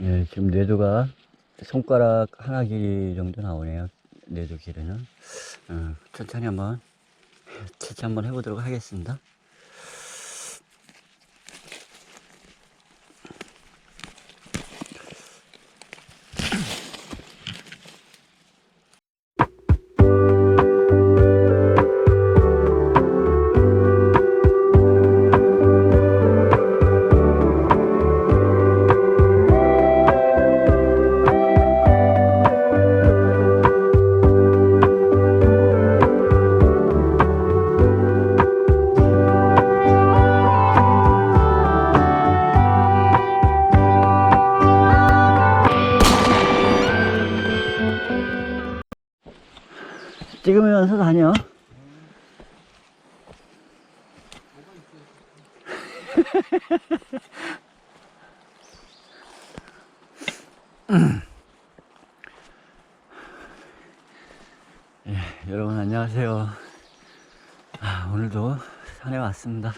예, 지금 뇌도가 손가락 하나 길이 정도 나오네요. 뇌도 길이는. 어, 천천히 한번 채취 한번 해보도록 하겠습니다. 찍으면서 다녀. 예, 여러분 안녕하세요. 아, 오늘도 산에 왔습니다. 아,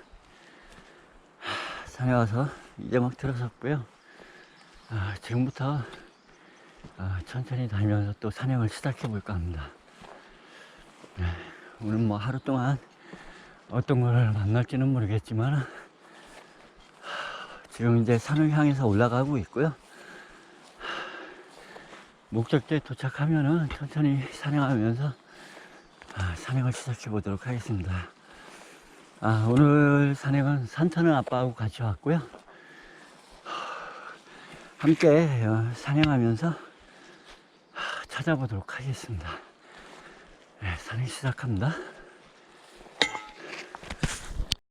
산에 와서 이제 막 들어섰고요. 아, 지금부터 아, 천천히 다니면서 또 산행을 시작해 볼까 합니다. 네, 오늘 뭐 하루 동안 어떤 걸 만날지는 모르겠지만 하, 지금 이제 산을 향해서 올라가고 있고요. 하, 목적지에 도착하면은 천천히 산행하면서 아, 산행을 시작해 보도록 하겠습니다. 아, 오늘 산행은 산타는 아빠하고 같이 왔고요. 하, 함께 어, 산행하면서 하, 찾아보도록 하겠습니다. 네, 산행 시작합니다.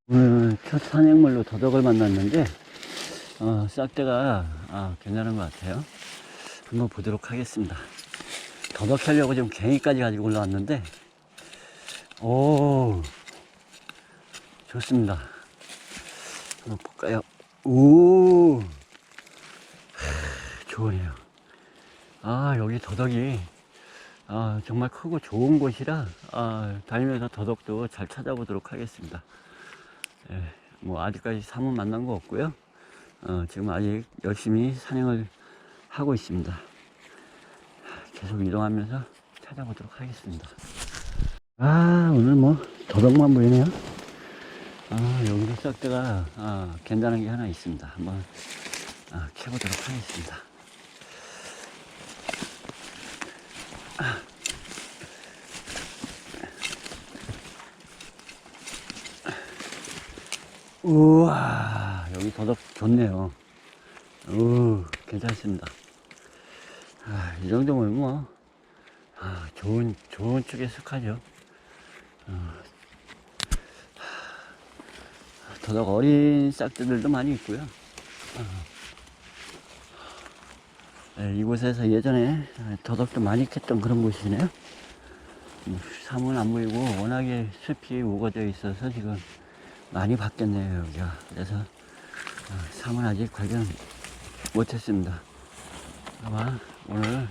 오늘 첫 산행물로 더덕을 만났는데, 어, 싹대가 아, 괜찮은 것 같아요. 한번 보도록 하겠습니다. 더덕 하려고 지금 갱이까지 가지고 올라왔는데, 오, 좋습니다. 한번 볼까요? 오, 하, 좋으네요. 아, 여기 더덕이 아, 정말 크고 좋은 곳이라 아, 다니면서 더덕도 잘 찾아보도록 하겠습니다. 예, 뭐 아직까지 사문 만난 거 없고요. 어, 지금 아직 열심히 산행을 하고 있습니다. 계속 이동하면서 찾아보도록 하겠습니다. 아, 오늘 뭐 더덕만 보이네요. 아, 여기도 싹대가 아, 괜찮은 게 하나 있습니다. 한번 아, 캐보도록 하겠습니다. 우와, 여기 더덕 좋네요. 우, 괜찮습니다. 아, 이 정도면 뭐, 아, 좋은, 좋은 축에 속하죠. 어, 아, 더덕 어린 싹들도 많이 있고요. 어. 네, 이곳에서 예전에 더덕도 많이 캤던 그런 곳이네요. 음, 사문 안 보이고 워낙에 숲이 우거져 있어서 지금 많이 바뀌었네요, 여기가. 그래서 어, 삼은 아직 발견 못했습니다. 아마 오늘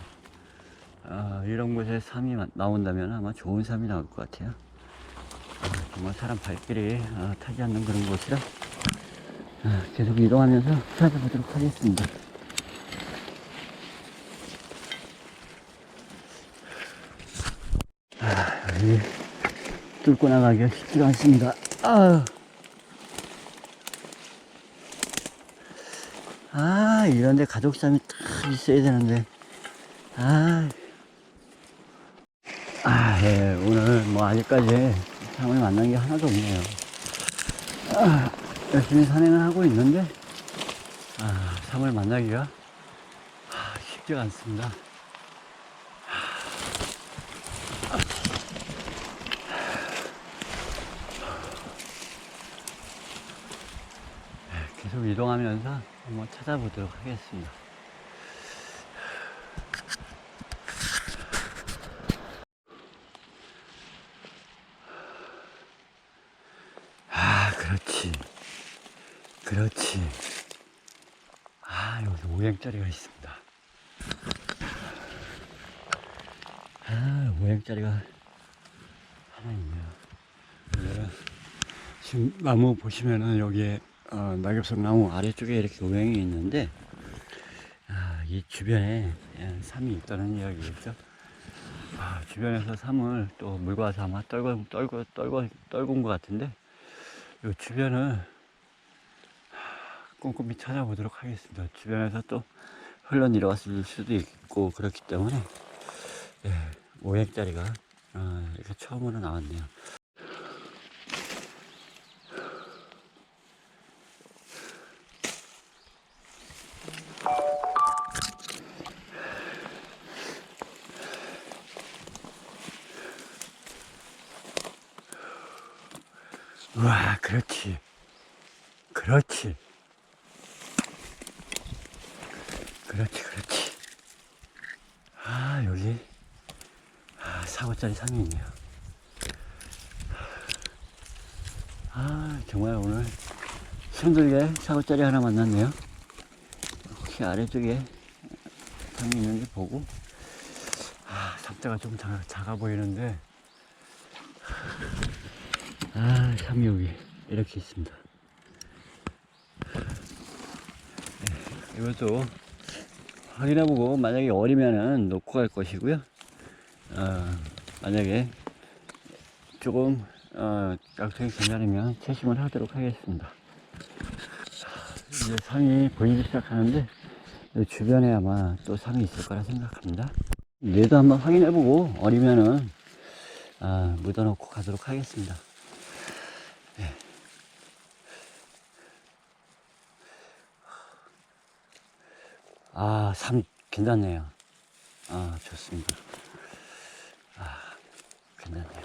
어, 이런 곳에 마- 나온다면 아마 좋은 삼이 나올 것 같아요. 어, 정말 사람 발길이 어, 타지 않는 그런 곳이라 어, 계속 이동하면서 찾아보도록 하겠습니다. 아, 여기 뚫고 나가기가 쉽지가 않습니다. 아, 아 이런데 가족삼이 딱 있어야 되는데. 아, 아, 예, 오늘 뭐 아직까지 사람을 만난 게 하나도 없네요. 아, 열심히 산행을 하고 있는데, 아, 사람을 만나기가 아, 쉽지가 않습니다. 계속 이동하면서 한번 찾아보도록 하겠습니다. 아, 그렇지. 그렇지. 아, 여기 오행짜리가 있습니다. 아, 오행짜리가 하나 있네요. 지금 나무 보시면은 여기에 어, 낙엽석 나무 아래쪽에 이렇게 오행이 있는데 아, 이 주변에 예, 삼이 있다는 이야기겠죠. 아, 주변에서 삼을 또 물과 삼아 떨고 떨고 떨고 떨군 것 같은데 이 주변을 하, 꼼꼼히 찾아보도록 하겠습니다. 주변에서 또 흘러 내려왔을 수도 있고 그렇기 때문에 예, 5행짜리가 어, 이렇게 처음으로 나왔네요. 와, 그렇지. 그렇지. 그렇지, 그렇지. 아, 여기, 아, 사고짜리 산이 있네요. 아, 정말 오늘 힘들게 사고짜리 하나 만났네요. 혹시 아래쪽에 산이 있는지 보고, 아, 상자가 좀 작아, 작아 보이는데, 아, 여기 이렇게 있습니다. 네, 이것도 확인해보고 만약에 어리면은 놓고 갈 것이고요. 어, 만약에 조금 어, 약속이 괜찮으면 채심을 하도록 하겠습니다. 이제 삼이 보이기 시작하는데 이 주변에 아마 또 삼이 있을 거라 생각합니다. 얘도 한번 확인해보고 어리면은 아, 묻어놓고 가도록 하겠습니다. 아, 참 괜찮네요. 아, 좋습니다. 아, 괜찮네요.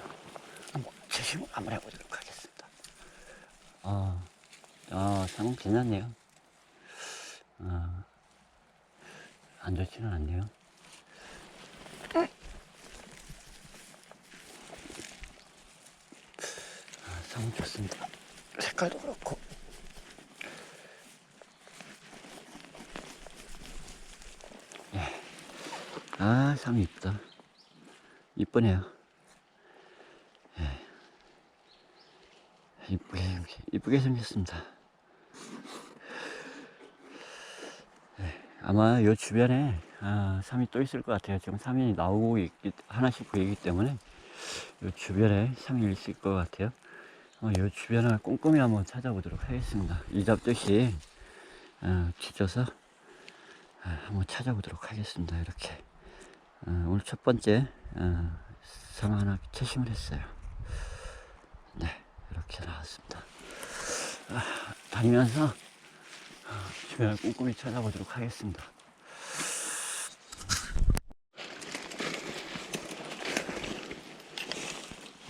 재심을 한번 해보도록 하겠습니다. 아, 아, 참 괜찮네요. 아, 안 좋지는 않네요. 아, 참 좋습니다. 색깔도 그렇고. 아, 참 이쁘다. 이쁘네요. 예. 이쁘게, 이쁘게 생겼습니다. 예, 아마 요 주변에 아, 삼이 또 있을 것 같아요. 지금 삼이 나오고 있기, 하나씩 보이기 때문에 요 주변에 삼이 있을 것 같아요. 어, 요 주변을 꼼꼼히 한번 찾아보도록 하겠습니다. 이 잡듯이 어, 뒤져서 아, 한번 찾아보도록 하겠습니다. 이렇게. 어, 오늘 첫 번째 어, 상 하나 채심을 했어요. 네, 이렇게 나왔습니다. 아, 다니면서 어, 주변을 꼼꼼히 찾아보도록 하겠습니다.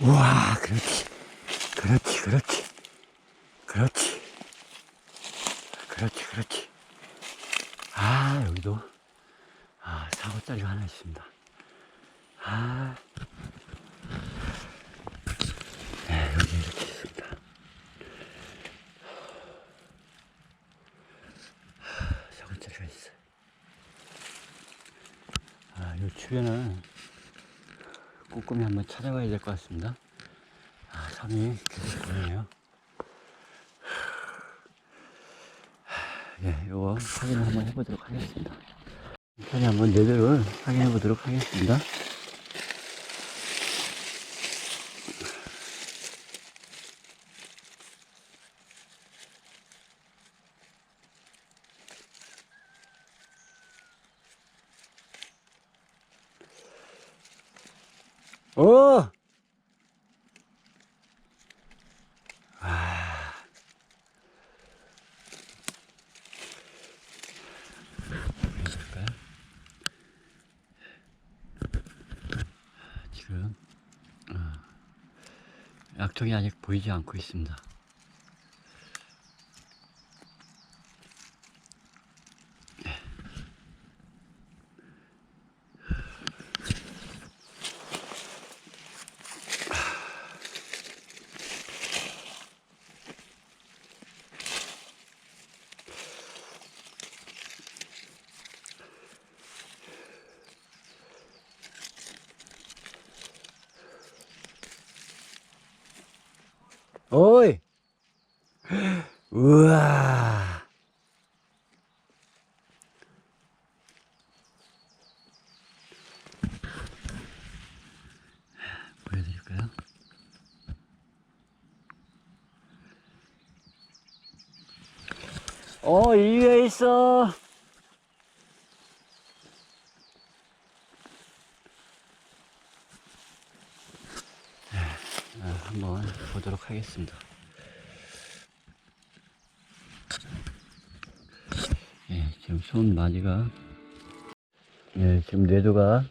우와. 그렇지, 그렇지. 그렇지. 그렇지, 그렇지. 아, 여기도 아, 사고짜리가 하나 있습니다. 아. 네, 여기 이렇게 있습니다. 사고짜리가 있어요. 아, 이 주변은 꼼꼼히 한번 찾아봐야 될 것 같습니다. 아, 섬이 계속 보이네요. 예, 요거 확인을 한번 해보도록 하겠습니다. 천천히 한번 레벨을 확인해 보도록 하겠습니다. 오! 아. 볼까요? 지금 어, 약통이 아직 보이지 않고 있습니다. 어이. 우와. 보여드릴까요? 어, 이위에 있어. 네, 어, 한번 보도록 하겠습니다. 예, 지금 손 마디가, 예, 지금 뇌도가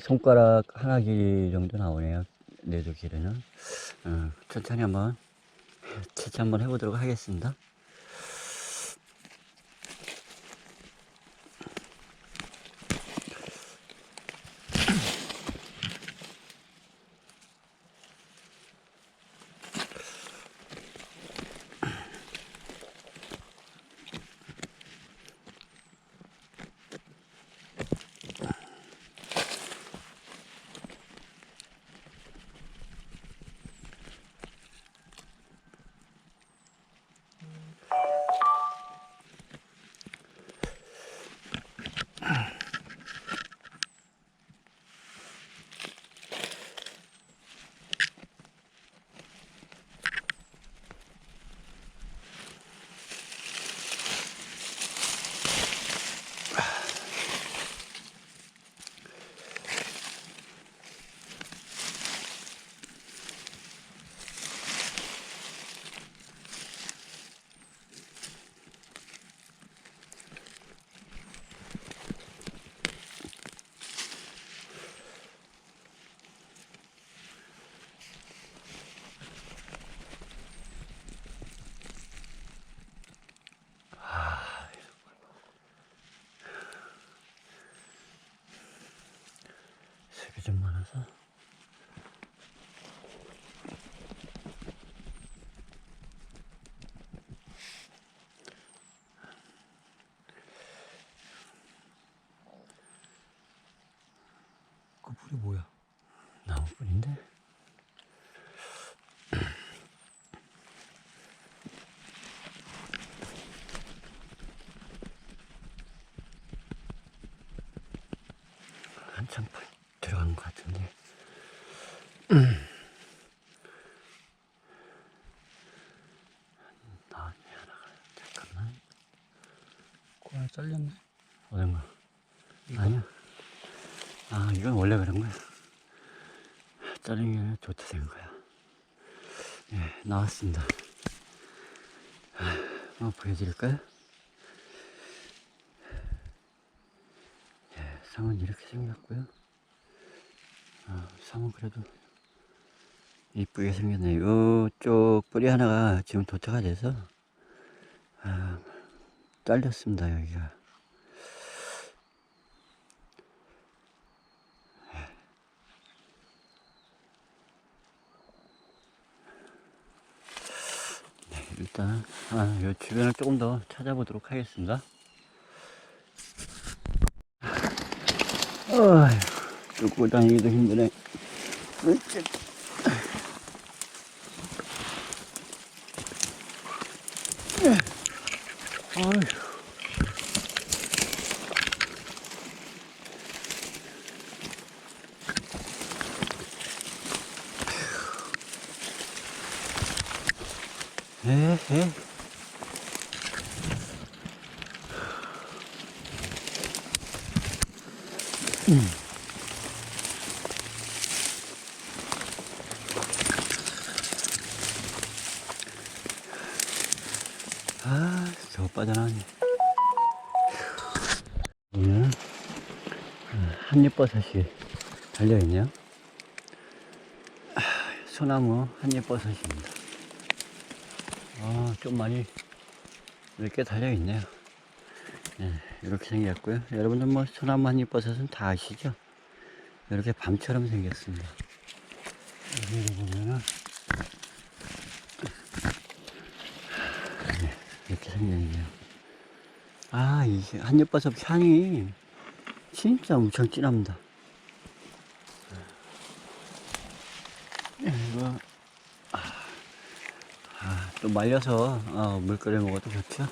손가락 하나 길이 정도 나오네요. 뇌도 길이는. 어, 천천히 한번 채취 한번 해보도록 하겠습니다. 좀 많아서. 그 불이 뭐야? 나무뿐인데? 한참 파- 들어가는 것 같은데. 나왔네, 하나가. 잠깐만. 코 하나 잘렸네. 어딘가? 아니야. 아, 이건 원래 그런 거야. 자르는 게 아니라 좋다 된 거야. 예, 나왔습니다. 아, 한번 보여드릴까요? 예, 상은 이렇게 생겼고요. 아, 상은 그래도 이쁘게 생겼네요. 이쪽 뿌리 하나가 지금 도태가 돼서 아, 잘렸습니다, 여기가. 일단 아, 요 주변을 조금 더 찾아보도록 하겠습니다. 어휴, 뚫고 다니기도 힘드네. 으 쌰. 어휴. 에, 에. 아, 저 빠져나왔네. 오늘 한입버섯이 달려있네요. 아, 소나무 한입버섯입니다. 아, 좀 많이 몇 개 달려있네요. 네, 이렇게 생겼고요. 여러분들 뭐 소나무 한입버섯은 다 아시죠? 이렇게 밤처럼 생겼습니다. 여기 보면은 네, 이렇게 생겼네요. 아, 이 한입버섯 향이 진짜 엄청 진합니다. 네, 이거 아, 또 말려서 어, 물 끓여 먹어도 좋죠.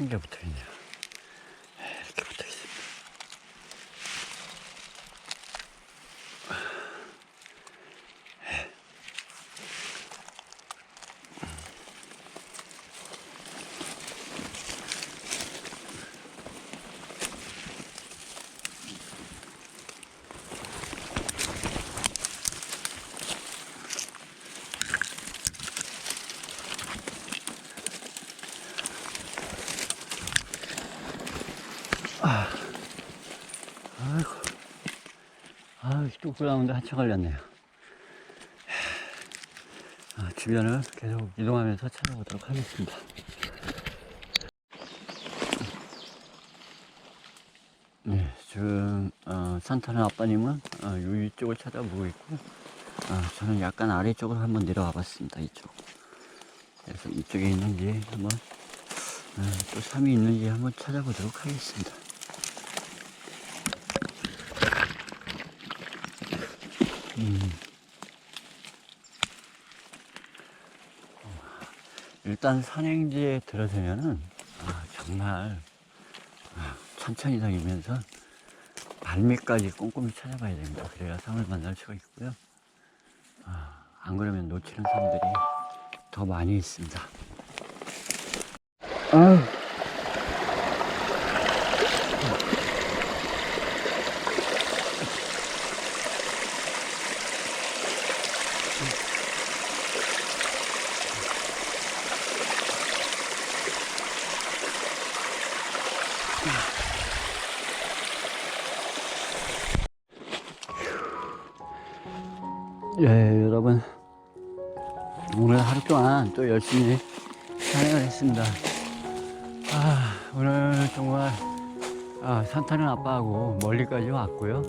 큰 게 붙어 있네요. 이렇게 붙어 있습니다. 아이고. 아, 뚝뚝 나오는데 한참 걸렸네요. 아, 주변을 계속 이동하면서 찾아보도록 하겠습니다. 네, 지금, 어, 산타는 아빠님은, 어, 이쪽을 찾아보고 있고, 어, 저는 약간 아래쪽으로 한번 내려와 봤습니다, 이쪽. 그래서 이쪽에 있는지 한번, 어, 또 삶이 있는지 한번 찾아보도록 하겠습니다. 음. 일단 산행지에 들어서면은 아, 정말 아, 천천히 다니면서 발밑까지 꼼꼼히 찾아봐야 됩니다. 그래야 상을 만날 수가 있고요. 아, 안 그러면 놓치는 사람들이 더 많이 있습니다. 아유. 열심히 산행을 했습니다. 아, 오늘 정말, 아, 산타는 아빠하고 멀리까지 왔고요.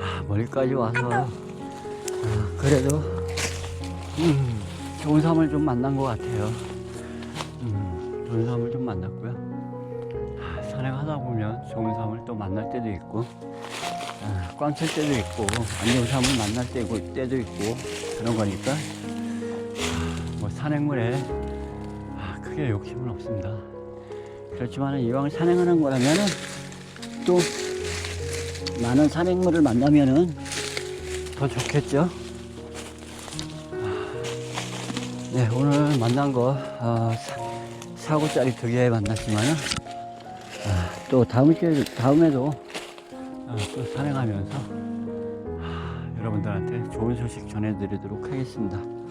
아, 멀리까지 와서, 아, 그래도, 음, 좋은 사람을 좀 만난 것 같아요. 음, 좋은 사람을 좀 만났고요. 아, 산행하다 보면 좋은 사람을 또 만날 때도 있고, 아, 꽝칠 때도 있고 안 좋은 사람을 만날 때도 있고 그런 거니까 산행물에 아, 크게 욕심은 없습니다. 그렇지만 이왕 산행하는 거라면은 또 많은 산행물을 만나면은 더 좋겠죠. 아, 네 오늘 만난 거 어, 사, 사고짜리 두 개 만났지만은 아, 또 다음 주에 다음에도 어, 또 산행하면서 하, 여러분들한테 좋은 소식 전해드리도록 하겠습니다.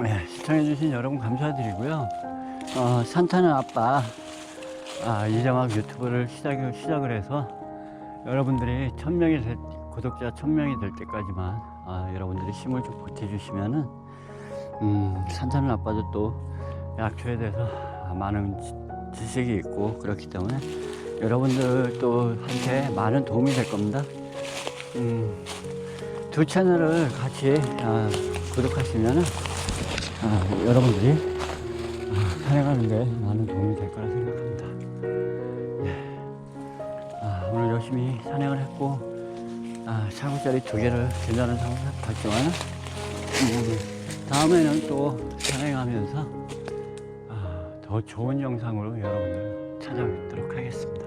네, 시청해주신 여러분 감사드리고요. 어, 산타는 아빠 아, 이정학 유튜브를 시작, 시작을 해서 여러분들이 천명이 될, 구독자 천명이 될 때까지만 아, 여러분들이 힘을 좀 보태주시면은 음, 산타는 아빠도 또 약초에 대해서 많은 지- 지식이 있고 그렇기 때문에 여러분들 또 한테 많은 도움이 될 겁니다. 음, 두 채널을 같이 아, 구독하시면은 아, 여러분들이 아, 산행하는 데 많은 도움이 될 거라 생각합니다. 예. 아, 오늘 열심히 산행을 했고 아, 사고짜리 두 개를 괜찮은 상황을 봤지만 음, 다음에는 또 산행하면서 아, 더 좋은 영상으로 여러분들 찾아뵙도록 하겠습니다.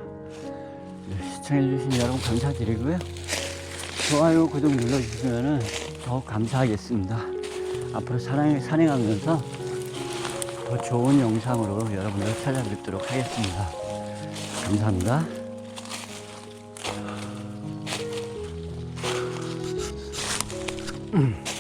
네, 시청해주신 여러분 감사드리고요. 좋아요, 구독 눌러주시면 더 감사하겠습니다. 앞으로 산행, 산행하면서 더 좋은 영상으로 여러분들 찾아뵙도록 하겠습니다. 감사합니다. 아,